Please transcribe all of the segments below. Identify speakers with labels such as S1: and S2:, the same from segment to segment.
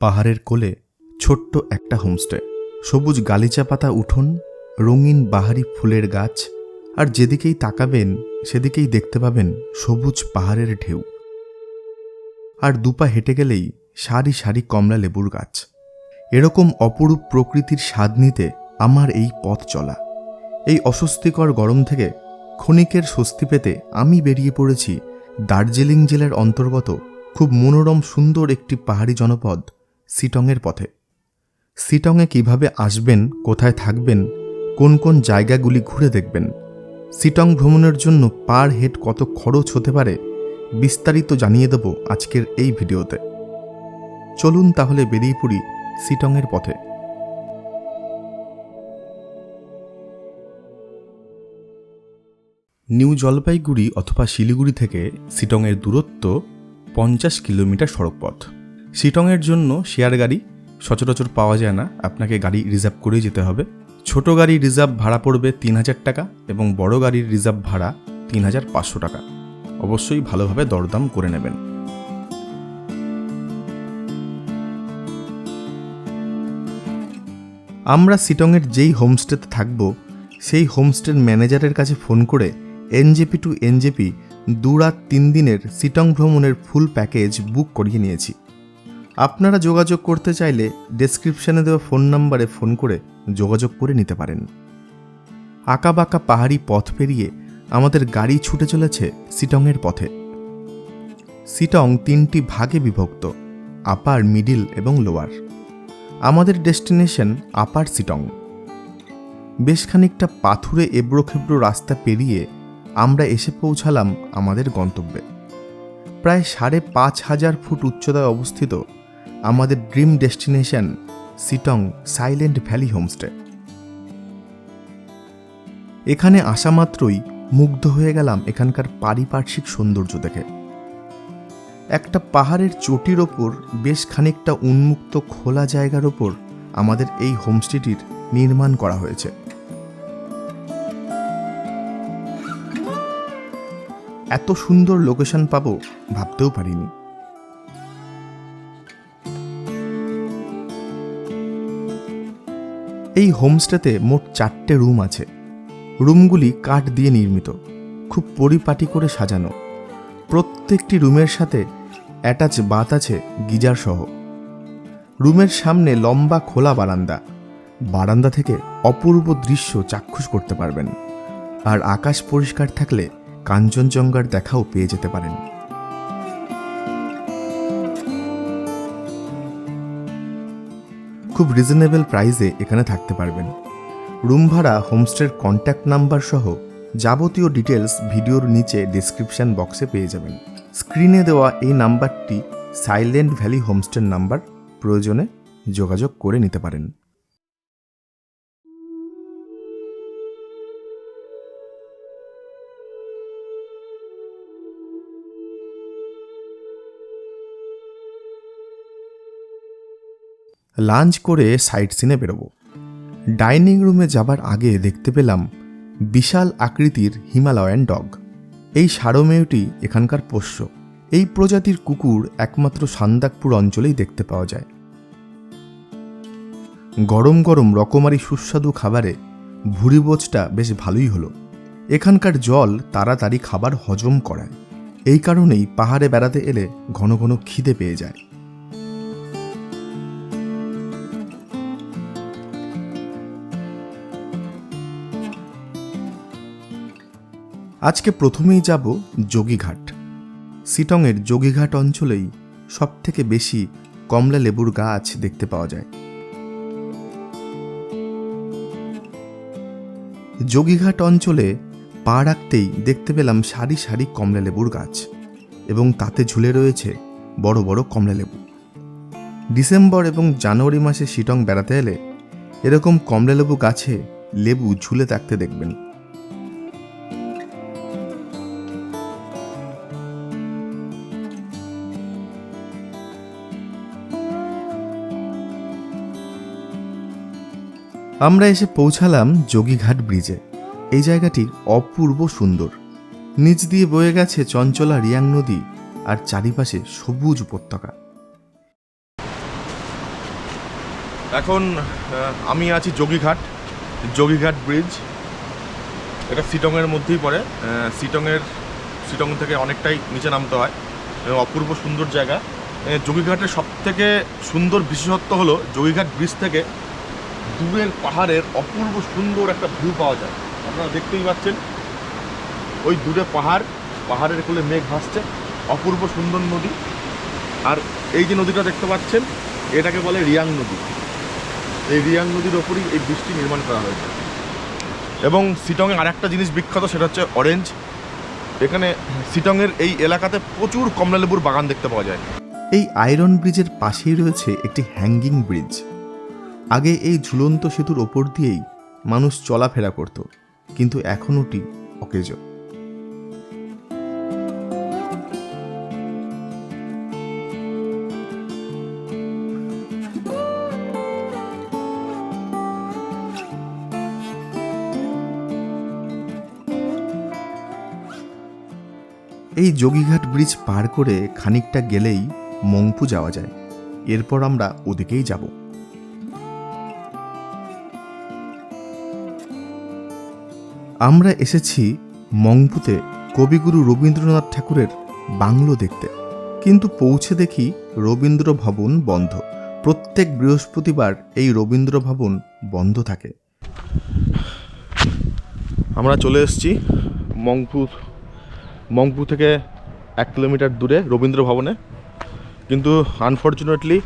S1: পাহাড়ের কোলে ছোট্ট একটা হোমস্টে। সবুজ গালিচা পাতা উঠোন, রঙিন বাহারি ফুলের গাছ, আর যেদিকেই তাকাবেন, সেদিকেই দেখতে পাবেন সবুজ পাহাড়ের ঢেউ। আর দুপা হেঁটে গেলেই সারি সারি কমলা লেবুর গাছ। এরকম অপরূপ প্রকৃতির স্বাদ নিতে আমার এই পথ চলা। এই অস্বস্তিকর গরম থেকে ক্ষণিকের স্বস্তি পেতে আমি বেরিয়ে পড়েছি দার্জিলিং জেলার অন্তর্গত খুব মনোরম সুন্দর একটি পাহাড়ি জনপদ সিটংয়ের পথে। সিটংয়ে কীভাবে আসবেন, কোথায় থাকবেন, কোন কোন জায়গাগুলি ঘুরে দেখবেন, সিটং ভ্রমণের জন্য পার হেড কত খরচ হতে পারে, বিস্তারিত জানিয়ে দেব আজকের এই ভিডিওতে। চলুন তাহলে বেরিয়ে পড়ি সিটংয়ের পথে। নিউ জলপাইগুড়ি অথবা শিলিগুড়ি থেকে সিটংয়ের দূরত্ব পঞ্চাশ কিলোমিটার সড়কপথ। সিটংয়ের জন্য শেয়ার গাড়ি সচরাচর পাওয়া যায় না। আপনাকে গাড়ি রিজার্ভ করেই যেতে হবে। ছোট গাড়ি রিজার্ভ ভাড়া পড়বে তিন হাজার টাকা এবং বড় গাড়ির রিজার্ভ ভাড়া তিন হাজার পাঁচশো টাকা। অবশ্যই ভালোভাবে দরদাম করে নেবেন। আমরা সিটংয়ের যেই হোমস্টেতে থাকব, সেই হোমস্টের ম্যানেজারের কাছে ফোন করে এনজেপি টু এনজেপি দু রাত তিন দিনের সিটং ভ্রমণের ফুল প্যাকেজ বুক করিয়ে নিয়েছি। আপনারা যোগাযোগ করতে চাইলে ডেসক্রিপশানে দেওয়া ফোন নাম্বারে ফোন করে যোগাযোগ করে নিতে পারেন। আঁকাবাঁকা পাহাড়ি পথ পেরিয়ে আমাদের গাড়ি ছুটে চলেছে সিটংয়ের পথে। সিটং তিনটি ভাগে বিভক্ত আপার মিডিল এবং লোয়ার আমাদের ডেস্টিনেশন আপার সিটং। বেশ খানিকটা পাথুরে এবড়োখেবড়ো রাস্তা পেরিয়ে আমরা এসে পৌঁছালাম আমাদের গন্তব্যে। প্রায় সাড়ে পাঁচ হাজার ফুট উচ্চতায় অবস্থিত আমাদের dream destination Sittong silent valley homestay. এখানে আসা মাত্রই মুগ্ধ হয়ে গেলাম এখানকার পারিপার্শ্বিক সৌন্দর্য দেখে। একটা পাহাড়ের চটির ওপর বেশ খানিকটা উন্মুক্ত খোলা জায়গার ওপর আমাদের এই হোমস্টেটির নির্মাণ করা হয়েছে। এত সুন্দর লোকেশন পাবো ভাবতেও পারিনি। এই হোমস্টেতে মোট চারটে রুম আছে। রুমগুলি কাঠ দিয়ে নির্মিত, খুব পরিপাটি করে সাজানো। প্রত্যেকটি রুমের সাথে অ্যাটাচ বাত আছে গিজার সহ। রুমের সামনে লম্বা খোলা বারান্দা। বারান্দা থেকে অপূর্ব দৃশ্য চাক্ষুষ করতে পারবেন। আর আকাশ পরিষ্কার থাকলে কাঞ্চনজঙ্ঘার দেখাও পেয়ে যেতে পারেন। খুব রিজনেবল প্রাইসে এখানে থাকতে পারবেন। রুম ভাড়া হোমস্টের কন্ট্যাক্ট নাম্বার সহ যাবতীয় ডিটেলস ভিডিওর নিচে ডিসক্রিপশন বক্সে পেয়ে যাবেন। স্ক্রিনে দেওয়া এই নাম্বারটি সাইলেন্ট ভ্যালি হোমস্টের নাম্বার প্রয়োজনে যোগাযোগ করে নিতে পারেন। লাঞ্চ করে সাইট সিনে বেরোবো। ডাইনিং রুমে যাবার আগে দেখতে পেলাম বিশাল আকৃতির হিমালয়ান ডগ। এই সারমেয়টি এখানকার পোষ্য। এই প্রজাতির কুকুর একমাত্র সান্দাকপুর অঞ্চলেই দেখতে পাওয়া যায়। গরম গরম রকমারি সুস্বাদু খাবারে ভুড়ি বোচটা বেশ ভালোই হলো। এখানকার জল তাড়াতাড়ি খাবার হজম করায়। এই কারণেই পাহাড়ে বেড়াতে এলে ঘন ঘন খিদে পেয়ে যায়। আজকে প্রথমেই যাব যোগীঘাট। সিটংয়ের যোগীঘাট অঞ্চলেই সবথেকে বেশি কমলা লেবুর গাছ দেখতে পাওয়া যায়। যোগীঘাট অঞ্চলে পা রাখতেই দেখতে পেলাম সারি সারি কমলা লেবুর গাছ এবং তাতে ঝুলে রয়েছে বড় বড় কমলা লেবু। ডিসেম্বর এবং জানুয়ারি মাসে শিটং বেড়াতে এলে এরকম কমলা লেবু গাছে লেবু ঝুলে থাকতে দেখবেন। আমরা এসে পৌঁছালাম যোগীঘাট ব্রিজে। এই জায়গাটি অপূর্ব সুন্দর। নিচ দিয়ে বয়ে গেছে চঞ্চলা রিয়াং নদী আর চারিপাশে সবুজ উপত্যকা।
S2: এখন আমি আছি যোগীঘাট যোগীঘাট ব্রিজ। এটা সিটংয়ের মধ্যেই পড়ে। সিটংয়ের, সিটং থেকে অনেকটাই নিচে নামতে হয়। অপূর্ব সুন্দর জায়গা। যোগীঘাটের সব থেকে সুন্দর বিশেষত্ব হলো, যোগীঘাট ব্রিজ থেকে দূরের পাহাড়ের অপূর্ব সুন্দর একটা ভিউ পাওয়া যায়। আপনারা দেখতেই পাচ্ছেন, ওই দূরে পাহাড়, পাহাড়ের কোলে মেঘ ভাসছে, অপূর্ব সুন্দর নদী। আর এই যে নদীটা দেখতে পাচ্ছেন, এটাকে বলে রিয়াং নদী। এই রিয়াং নদীর ওপরই এই ব্রিজটি নির্মাণ করা হয়েছে। এবং সিটংয়ে আরেকটা জিনিস বিখ্যাত, সেটা হচ্ছে অরেঞ্জ এখানে সিটংয়ের এই এলাকাতে প্রচুর কমলালেবুর বাগান দেখতে পাওয়া যায়।
S1: এই আয়রন ব্রিজের পাশেই রয়েছে একটি হ্যাঙ্গিং ব্রিজ আগে এই ঝুলন্ত সেতুর ওপর দিয়েই মানুষ চলাফেরা করত, কিন্তু এখন ওটি অকেজ। এই যোগীঘাট ব্রিজ পার করে খানিকটা গেলেই মংপু যাওয়া যায়। এরপর আমরা ওদিকেই যাব। আমরা এসেছি মংপুতে কবিগুরু রবীন্দ্রনাথ ঠাকুরের বাংলো দেখতে। কিন্তু পৌঁছে দেখি রবীন্দ্র ভবন বন্ধ। প্রত্যেক বৃহস্পতিবার এই রবীন্দ্র ভবন বন্ধ থাকে।
S2: আমরা চলে এসেছি মংপু মংপু থেকে এক কিলোমিটার দূরে রবীন্দ্র ভবনে। কিন্তু আনফর্চুনেটলি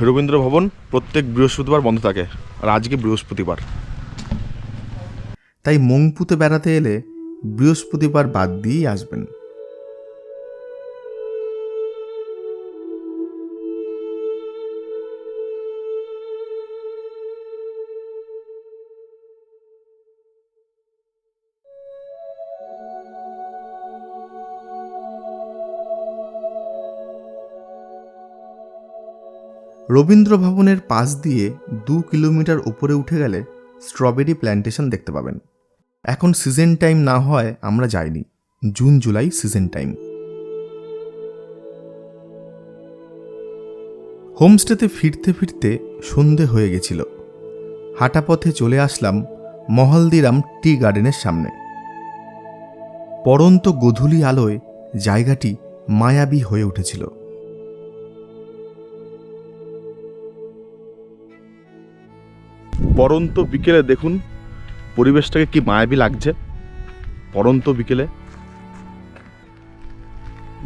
S2: রবীন্দ্র ভবন প্রত্যেক বৃহস্পতিবার বন্ধ থাকে আর আজকে বৃহস্পতিবার।
S1: তাই মংপুতে বেড়াতে এলে বৃহস্পতিবার বাদ দিয়েই আসবেন। রবীন্দ্র ভবনের পাশ দিয়ে দু কিলোমিটার উপরে উঠে গেলে স্ট্রবেরি প্ল্যান্টেশন দেখতে পাবেন। এখন সিজন টাইম না হয়, আমরা যাইনি। জুন জুলাই সিজন টাইম হোমস্টেতে ফিরতে ফিরতে সন্ধে হয়ে গেছিল। হাঁটা পথে চলে আসলাম মহলদিরাম টি গার্ডেনের সামনে। পরন্ত গধূলি আলোয় জায়গাটি মায়াবী হয়ে উঠেছিল।
S2: পরন্ত বিকেলে দেখুন পরিবেশটাকে কি মায়াবী লাগছে? পরন্ত বিকেলে।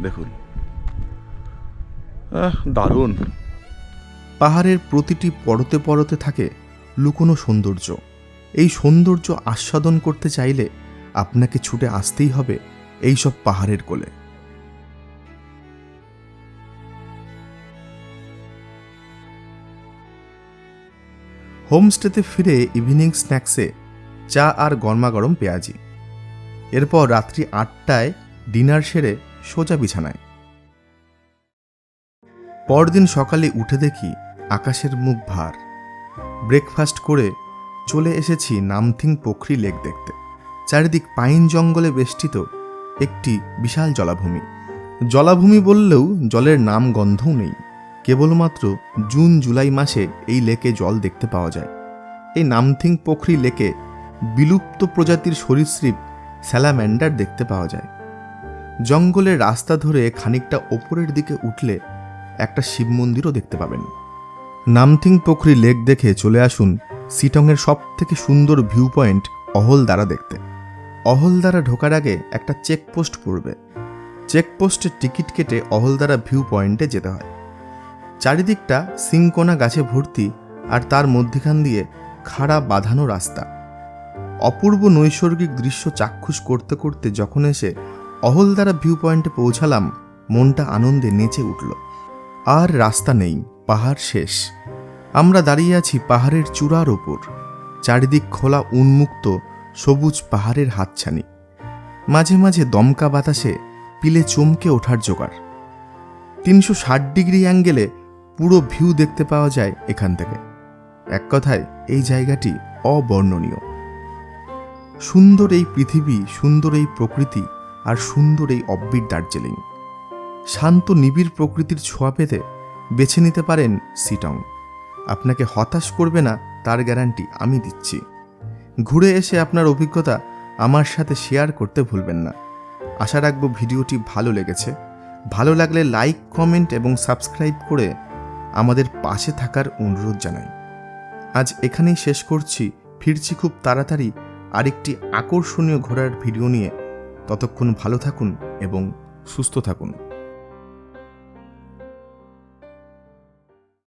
S2: দেখুন। দারুণ।
S1: পাহাড়ের প্রতিটি পরতে পরতে থাকে লুকোনো সৌন্দর্য। এই সৌন্দর্য আস্বাদন করতে চাইলে আপনাকে ছুটে আসতেই হবে এইসব পাহাড়ের কোলে। হোমস্টেতে ফিরে ইভিনিং স্ন্যাক্সে চা আর গরমাগরম পেঁয়াজি। এরপর রাত্রি আটটায় ডিনার সেরে সোজা বিছানায়। পরদিন সকালে উঠে দেখি আকাশের মুখ ভার। ব্রেকফাস্ট করে চলে এসেছি নামথিং পোখরি লেক দেখতে। চারিদিক পাইন জঙ্গলে বেষ্টিত একটি বিশাল জলাভূমি। জলাভূমি বললেও জলের নাম গন্ধও নেই। কেবলমাত্র জুন জুলাই মাসে এই লেকে জল দেখতে পাওয়া যায়। এই নামথিং পোখরি লেকে বিলুপ্ত প্রজাতির সরীসৃপ স্যালাম্যান্ডার দেখতে পাওয়া যায়। জঙ্গলের রাস্তা ধরে খানিকটা ওপরের দিকে উঠলে একটা শিব মন্দিরও দেখতে পাবেন। নামথিং পোখরি লেক দেখে চলে আসুন সিটংয়ের সব থেকে সুন্দর ভিউ পয়েন্ট অহলদারা দেখতে। অহলদারা ঢোকার আগে একটা চেকপোস্ট পড়বে। চেকপোস্টের টিকিট কেটে অহলদারা ভিউ পয়েন্টে যেতে হয়। চারিদিকটা সিংকোনা গাছে ভর্তি আর তার মধ্যিখান দিয়ে খাড়া বাঁধানো রাস্তা। অপূর্ব নৈসর্গিক দৃশ্য চাক্ষুষ করতে করতে যখন এসে অহলদারা ভিউ পয়েন্টে পৌঁছালাম, মনটা আনন্দে নেচে উঠল। আর রাস্তা নেই, পাহাড় শেষ। আমরা দাঁড়িয়ে আছি পাহাড়ের চূড়ার ওপর। চারিদিক খোলা উন্মুক্ত, সবুজ পাহাড়ের হাতছানি। মাঝে মাঝে দমকা বাতাসে পিলে চমকে ওঠার জোগাড়। তিনশো ষাট ডিগ্রি অ্যাঙ্গেলে পুরো ভিউ দেখতে পাওয়া যায় এখান থেকে। এক কথায়, এই জায়গাটি অবর্ণনীয়। সুন্দর এই পৃথিবী, সুন্দর এই প্রকৃতি আর সুন্দর এই অব্বির দার্জিলিং। শান্ত নিবিড় প্রকৃতির ছোঁয়া পেতে বেছে নিতে পারেন সিটং। আপনাকে হতাশ করবে না, তার গ্যারান্টি আমি দিচ্ছি। ঘুরে এসে আপনার অভিজ্ঞতা আমার সাথে শেয়ার করতে ভুলবেন না। আশা রাখব ভিডিওটি ভালো লেগেছে। ভালো লাগলে লাইক, কমেন্ট এবং সাবস্ক্রাইব করে আমাদের পাশে থাকার অনুরোধ জানাই। আজ এখানেই শেষ করছি। ফিরছি খুব তাড়াতাড়ি আরেকটি আকর্ষণীয় ঘোরার ভিডিও নিয়ে ততক্ষণ ভালো থাকুন এবং সুস্থ থাকুন।